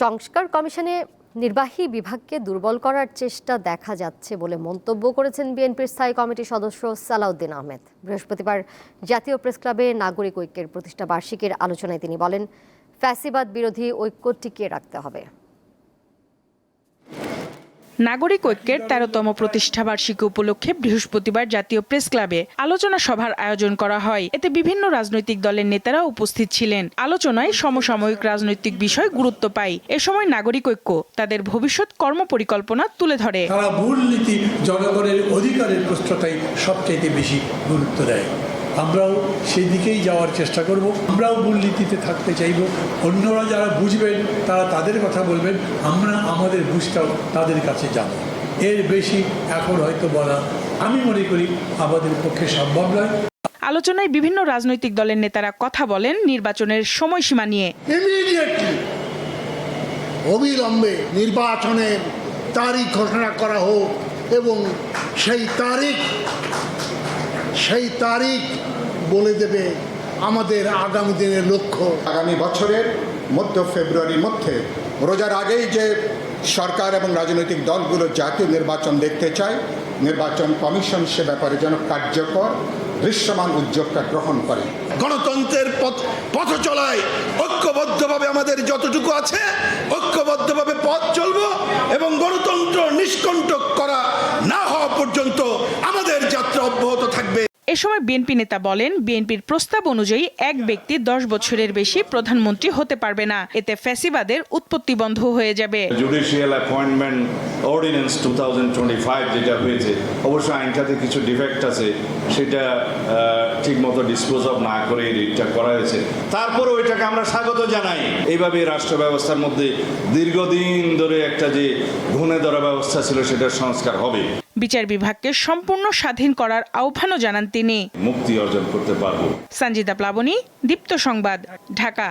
সংস্কার কমিশনে নির্বাহী বিভাগকে দুর্বল করার চেষ্টা দেখা যাচ্ছে বলে মন্তব্য করেছেন বিএনপির স্থায়ী কমিটির সদস্য সালাউদ্দিন আহমেদ। বৃহস্পতিবার জাতীয় প্রেস ক্লাবে নাগরিক ঐক্যের প্রতিষ্ঠা বার্ষিকীর আলোচনায় তিনি বলেন, ফ্যাসিবাদ বিরোধী ঐক্য টিকিয়ে রাখতে হবে। নাগরিক ঐক্যের তেরোতম প্রতিষ্ঠাবার্ষিকী উপলক্ষে বৃহস্পতিবার জাতীয় প্রেস ক্লাবে আলোচনা সভার আয়োজন করা হয়। এতে বিভিন্ন রাজনৈতিক দলের নেতারা উপস্থিত ছিলেন। আলোচনায় সমসাময়িক রাজনৈতিক বিষয় গুরুত্ব পায়। এ সময় নাগরিক ঐক্য তাদের ভবিষ্যৎ কর্মপরিকল্পনা তুলে ধরে। তারা মূলনীতি জনগণের অধিকারের প্রশ্নটাই সবচাইতে বেশি গুরুত্ব দেয়। আমরাও সেই দিকেই যাওয়ার চেষ্টা করব। আমরাও মূলনীতিতে থাকতে চাইব। অন্যরা যারা বুঝবেন তারা তাদের কথা বলবেন। আমরা আমাদের বুঝটাও তাদের কাছে যাব। এর বেশি এখন হয়তো বলা আমি মনে করি আমাদের পক্ষে সম্ভব নয়। আলোচনায় বিভিন্ন রাজনৈতিক দলের নেতারা কথা বলেন নির্বাচনের সময়সীমা নিয়ে। অবিলম্বে নির্বাচনের তারিখ ঘোষণা করা হোক এবং সেই তারিখ সেই তারিখ বলে দেবে আমাদের আগামী দিনের লক্ষ্য। আগামী বছরের মধ্য ফেব্রুয়ারির মধ্যে রোজার আগেই যে সরকার এবং রাজনৈতিক দলগুলো জাতীয় নির্বাচন দেখতে চায় নির্বাচন কমিশন সে ব্যাপারে যেন কার্যকর দৃশ্যমান উদ্যোগটা গ্রহণ করে। গণতন্ত্রের পথ পথ চলায় ঐক্যবদ্ধভাবে আমাদের যতটুকু আছে ঐক্যবদ্ধভাবে পথ চলব এবং গণতন্ত্র নিষ্কণ্টক করা না হওয়া পর্যন্ত এ সময় বিএনপি নেতা বলেন, বিএনপির প্রস্তাব অনুযায়ী এক ব্যক্তি দশ বছরের বেশি প্রধানমন্ত্রী হতে পারবে না। এতে ফ্যাসিবাদের উৎপত্তি বন্ধ হয়ে যাবে। জুডিশিয়াল অ্যাপয়েন্টমেন্ট অর্ডিন্যান্স টু যেটা হয়েছে, অবশ্য আইনটাতে কিছু ডিফেক্ট আছে, সেটা ঠিক মতো ডিসপোজ অফ না করে রিটটা করা হয়েছে। তারপরে ওইটাকে আমরা স্বাগত জানাই। এইভাবে রাষ্ট্র ব্যবস্থার মধ্যে দীর্ঘদিন ধরে একটা যে ঘুণে ধরা ব্যবস্থা ছিল, সেটার সংস্কার হবে। বিচার বিভাগকে সম্পূর্ণ স্বাধীন করার আহ্বানও জানান তিনি। মুক্তি অর্জন করতে পারব। সঞ্জিতা প্লাবনী দীপ্ত সংবাদ ঢাকা।